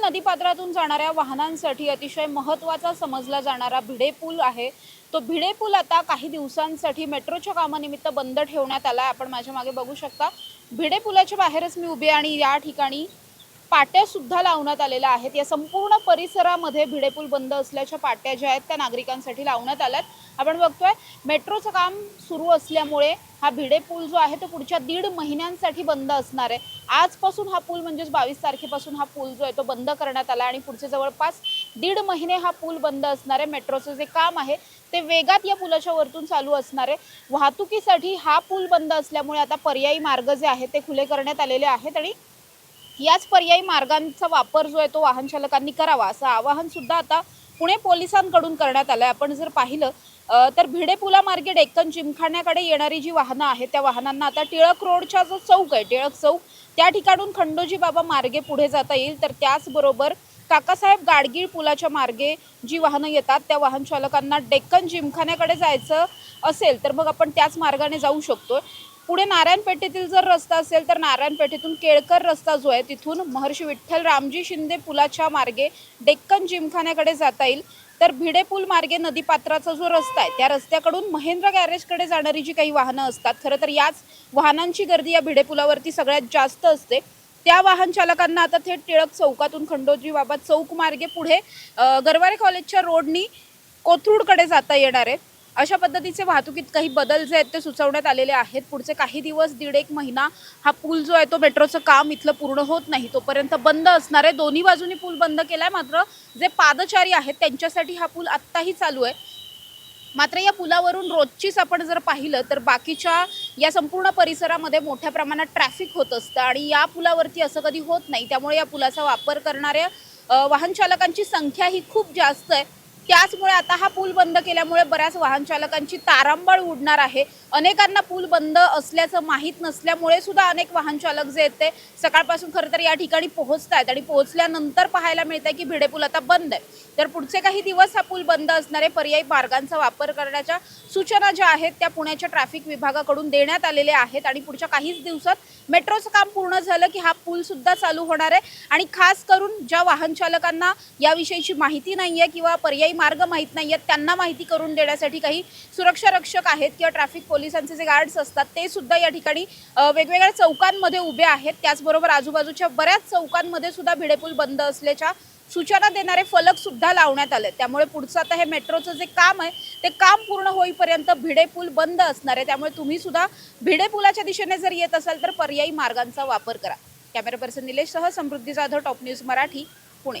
नदीपात्रातून जाणाऱ्या वाहनांसाठी अतिशय महत्त्वाचा समजला जाणारा भिडे पूल आहे. तो भिडे पूल आता काही दिवसांसाठी मेट्रोच्या कामानिमित्त बंद ठेवण्यात आला आपण माझ्या मागे बघू शकता. भिडे पुलाच्या बाहेरच मी उभी आणि या ठिकाणी पाट्या सुद्धा लावण्यात आलेल्या आहेत. या संपूर्ण परिसरामध्ये भिडेपूल बंद असल्याच्या पाट्या ज्या आहेत त्या नागरिकांसाठी लावण्यात आल्यात. आपण बघतोय मेट्रोचं काम सुरू असल्यामुळे हा भिडे पूल जो आहे तो पुढच्या दीड महिन्यांसाठी बंद असणार आहे. आजपासून हा पूल म्हणजेच बावीस तारखेपासून हा पूल जो आहे तो बंद करण्यात आला आणि पुढचे जवळपास दीड महिने हा पूल बंद असणार आहे. मेट्रोचं जे काम आहे ते वेगात या पुलाच्या वरतून चालू असणार आहे. वाहतुकीसाठी हा पूल बंद असल्यामुळे आता पर्यायी मार्ग जे आहेत ते खुले करण्यात आलेले आहेत आणि याच पर्यायी मार्गांचा वापर जो आहे तो वाहन चालकांनी करावा असं आवाहन सुद्धा आता पुणे पोलिसांकडून करण्यात आलं आहे आपण जर पाहिलं तर भिडे पुलामार्गे डेक्कन जिमखान्याकडे येणारी जी वाहनं आहेत त्या वाहनांना आता टिळक रोडचा जो चौक आहे टिळक चौक त्या ठिकाणून खंडोजी बाबा मार्गे पुढे जाता येईल. तर त्याचबरोबर काकासाहेब गाडगीळ पुलाच्या मार्गे जी वाहनं येतात त्या वाहन चालकांना डेक्कन जिमखान्याकडे जायचं असेल तर मग आपण त्याच मार्गाने जाऊ शकतो पुढे नारायणपेठेतील जर रस्ता असेल तर नारायणपेठेतून केळकर रस्ता जो आहे तिथून महर्षी विठ्ठल रामजी शिंदे पुलाच्या मार्गे डेक्कन जिमखान्याकडे जाता येईल. तर भिडे पूल मार्गे नदीपात्राचा जो रस्ता आहे त्या रस्त्याकडून महेंद्र गॅरेजकडे जाणारी जी काही वाहनं असतात खरं तर याच वाहनांची गर्दी या भिडे पुलावरती सगळ्यात जास्त असते. त्या वाहन चालकांना आता थेट टिळक चौकातून खंडोजी बाबा चौक मार्गे पुढे गरवारे कॉलेजच्या रोडनी कोथरूडकडे जाता येणार आहे. अशा पद्धतीचे वाहतुकीत काही बदल जे आहेत ते सुचवण्यात आलेले आहेत. पुढचे काही दिवस दीड एक महिना हा पूल जो आहे तो मेट्रोचं काम इथलं पूर्ण होत नाही. तोपर्यंत बंद असणार आहे. दोन्ही बाजूनी पूल बंद केलाय. मात्र जे पादचारी आहेत त्यांच्यासाठी हा पूल आत्ताही चालू आहे. मात्र या पुलावरून रोजचीच आपण जर पाहिलं तर बाकीच्या या संपूर्ण परिसरामध्ये मोठ्या प्रमाणात ट्रॅफिक होत असतं आणि या पुलावरती असं कधी होत नाही. त्यामुळे या पुलाचा वापर करणाऱ्या वाहनचालकांची वाहन चालकांची संख्या ही खूप जास्त आहे. त्याचमुळे आता हा पूल बंद केल्यामुळे बऱ्याच वाहन चालकांची तारांबळ उडणार आहे. अनेकांना पूल बंद असल्याचं माहीत नसल्यामुळे सुद्धा अनेक वाहन चालक जे आहेत ते सकाळपासून खरं तर या ठिकाणी पोहोचत आहेत आणि पोहोचल्यानंतर पाहायला मिळतंय की भिडे पूल आता बंद आहे. तर पुढचे काही दिवस हा पूल बंद असणारे पर्यायी मार्गांचा वापर करण्याच्या सूचना ज्या आहेत त्या पुण्याच्या ट्रॅफिक विभागाकडून देण्यात आलेल्या आहेत आणि पुढच्या काहीच दिवसात मेट्रोचं काम पूर्ण झालं की हा पूल सुद्धा चालू होणार आहे. आणि खास करून ज्या वाहन चालकांना याविषयीची माहिती नाही आहे किंवा पर्यायी काही मार्ग माहीत नाही आहेत त्यांना माहिती करून देण्यासाठी काही सुरक्षा रक्षक आहेत किंवा ट्रॅफिक पोलिसांचे जे गार्ड्स असतात ते सुद्धा या ठिकाणी वेगवेगळ्या चौकांमध्ये उभे आहेत. त्याचबरोबर आजूबाजूच्या बऱ्याच चौकांमध्ये सुद्धा भिडेपूल बंद असल्याच्या सूचना देणारे फलक सुद्धा लावण्यात आले त्यामुळे पुढचं आता हे मेट्रोचं जे काम आहे ते काम पूर्ण होईपर्यंत भिडे पूल बंद असणार आहे. त्यामुळे तुम्ही सुद्धा भिडे पुलाच्या दिशेने जर येत असाल तर पर्यायी मार्गांचा वापर करा. Camera person निलेशसह Samruddhi Jadhav top news Marathi Pune.